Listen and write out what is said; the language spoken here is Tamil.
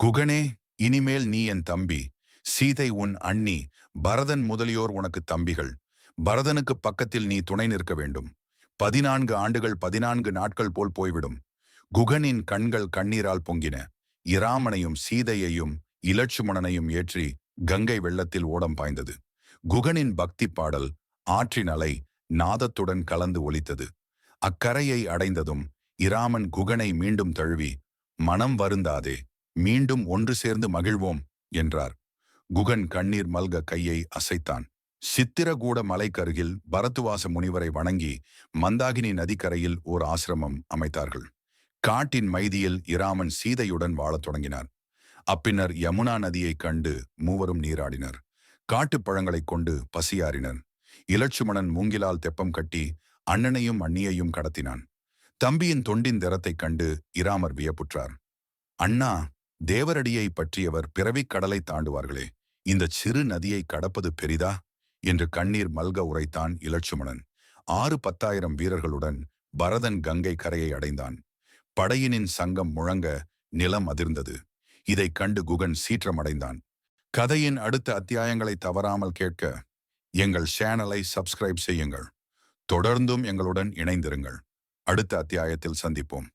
குகனே இனிமேல் நீ என் தம்பி. சீதை உன் அண்ணி. பரதன் முதலியோர் உனக்கு தம்பிகள். பரதனுக்கு பக்கத்தில் நீ துணை நிற்க வேண்டும். பதினான்கு ஆண்டுகள் பதினான்கு நாட்கள் போல் போய்விடும். குகனின் கண்கள் கண்ணீரால் பொங்கின. இராமனையும் சீதையையும் இலட்சுமணனையும் ஏற்றி கங்கை வெள்ளத்தில் ஓடம் பாய்ந்தது. குகனின் பக்தி பாடல் ஆற்றின் அலை நாதத்துடன் கலந்து ஒலித்தது. அக்கரையை அடைந்ததும் இராமன் குகனை மீண்டும் தழுவி மனம் வருந்தாதே மீண்டும் ஒன்று சேர்ந்து மகிழ்வோம் என்றார். குகன் கண்ணீர் மல்க கையை அசைத்தான். சித்திரகூட மலைக்கருகில் பரத்துவாச முனிவரை வணங்கி மந்தாகினி நதிக்கரையில் ஓர் ஆசிரமம் அமைத்தார்கள். காட்டின் மைதியில் இராமன் சீதையுடன் வாழத் தொடங்கினார். அப்பின்னர் யமுனா நதியைக் கண்டு மூவரும் நீராடினர். காட்டுப் பழங்களைக் கொண்டு பசியாறினர். இலட்சுமணன் மூங்கிலால் தெப்பம் கட்டி அண்ணனையும் அண்ணியையும் கடத்தினான். தம்பியின் தொண்டின் திறத்தைக் கண்டு இராமர் வியப்புற்றார். அண்ணா தேவரடியை பற்றியவர் பிறவிக் கடலை தாண்டுவார்களே இந்த சிறு நதியை கடப்பது பெரிதா? என்று கண்ணீர் மல்க உரைத்தான் இலட்சுமணன். ஆறு பத்தாயிரம் வீரர்களுடன் பரதன் கங்கை கரையை அடைந்தான். படையினின் சங்கம் முழங்க நிலம் அதிர்ந்தது. இதைக் கண்டு குகன் சீற்றமடைந்தான். கதையின் அடுத்த அத்தியாயங்களை தவறாமல் கேட்க எங்கள் சேனலை சப்ஸ்கிரைப் செய்யுங்கள். தொடர்ந்தும் எங்களுடன் இணைந்திருங்கள். அடுத்த அத்தியாயத்தில் சந்திப்போம்.